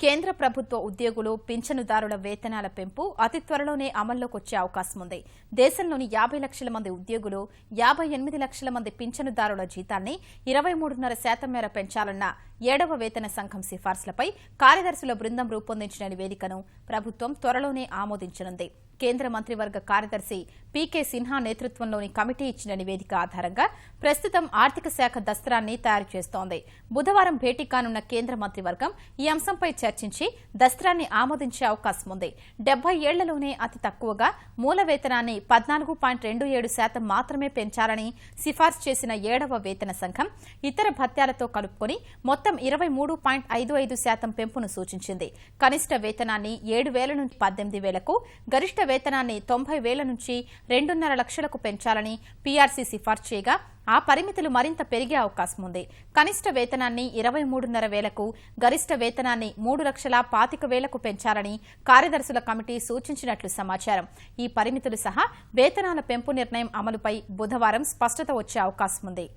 కేంద్ర ప్రభుత్వ ఉద్యోగులు పింఛనుదారుల వేతనాల పెంపు అతి త్వరలోనే అమల్లోకి వచ్చే అవకాశం ఉంది దేశంలోని యాభై లక్షల మంది ఉద్యోగులు యాభై ఎనిమిది లక్షల మంది పింఛనుదారుల జీతాన్ని ఇరవై మూడున్నర శాతం మేర పెంచాలన్న ఏడవ వేతన సంఘం సిఫార్సులపై కార్యదర్శుల బృందం రూపొందించిన నివేదికను ప్రభుత్వం త్వరలోనే ఆమోదించనుంది. కేంద్ర మంత్రివర్గ కార్యదర్శి పీకే సిన్హా నేతృత్వంలోని కమిటీ ఇచ్చిన నివేదిక ఆధారంగా ప్రస్తుతం ఆర్థిక శాఖ దస్త్రాన్ని తయారు చేస్తోంది. బుధవారం భేటీ కానున్న కేంద్ర మంత్రివర్గం ఈ అంశంపై చర్చించి దస్త్రాన్ని ఆమోదించే అవకాశం ఉంది. డెబ్బై ఏళ్ళలోనే అతి తక్కువగా మూల వేతనాన్ని పద్నాలుగు పాయింట్ రెండు ఏడు శాతం మాత్రమే పెంచాలని సిఫార్సు చేసిన ఏడవ వేతన సంఘం ఇతర భత్యాలతో కలుపుకొని మొత్తం ఇరవై మూడు పాయింట్ ఐదు ఐదు శాతం పెంపును సూచించింది. కనిష్ట వేతనాన్ని ఏడు వేల నుంచి పద్దెనిమిది వేలకు గరిష్ట వేతనాన్ని తొంభై వేల నుంచి రెండున్నర లక్షలకు పెంచాలని పీఆర్సీ సిఫార్సు చేయగా ఆ పరిమితులు మరింత పెరిగే అవకాశం ఉంది. కనిష్ట వేతనాన్ని ఇరవై మూడున్నర వేలకు గరిష్ట వేతనాన్ని మూడు లక్షల పాతిక వేలకు పెంచాలని కార్యదర్శుల కమిటీ సూచించినట్లు సమాచారం. ఈ పరిమితులు సహా వేతనాల పెంపు నిర్ణయం అమలుపై బుధవారం స్పష్టత వచ్చే అవకాశం ఉంది.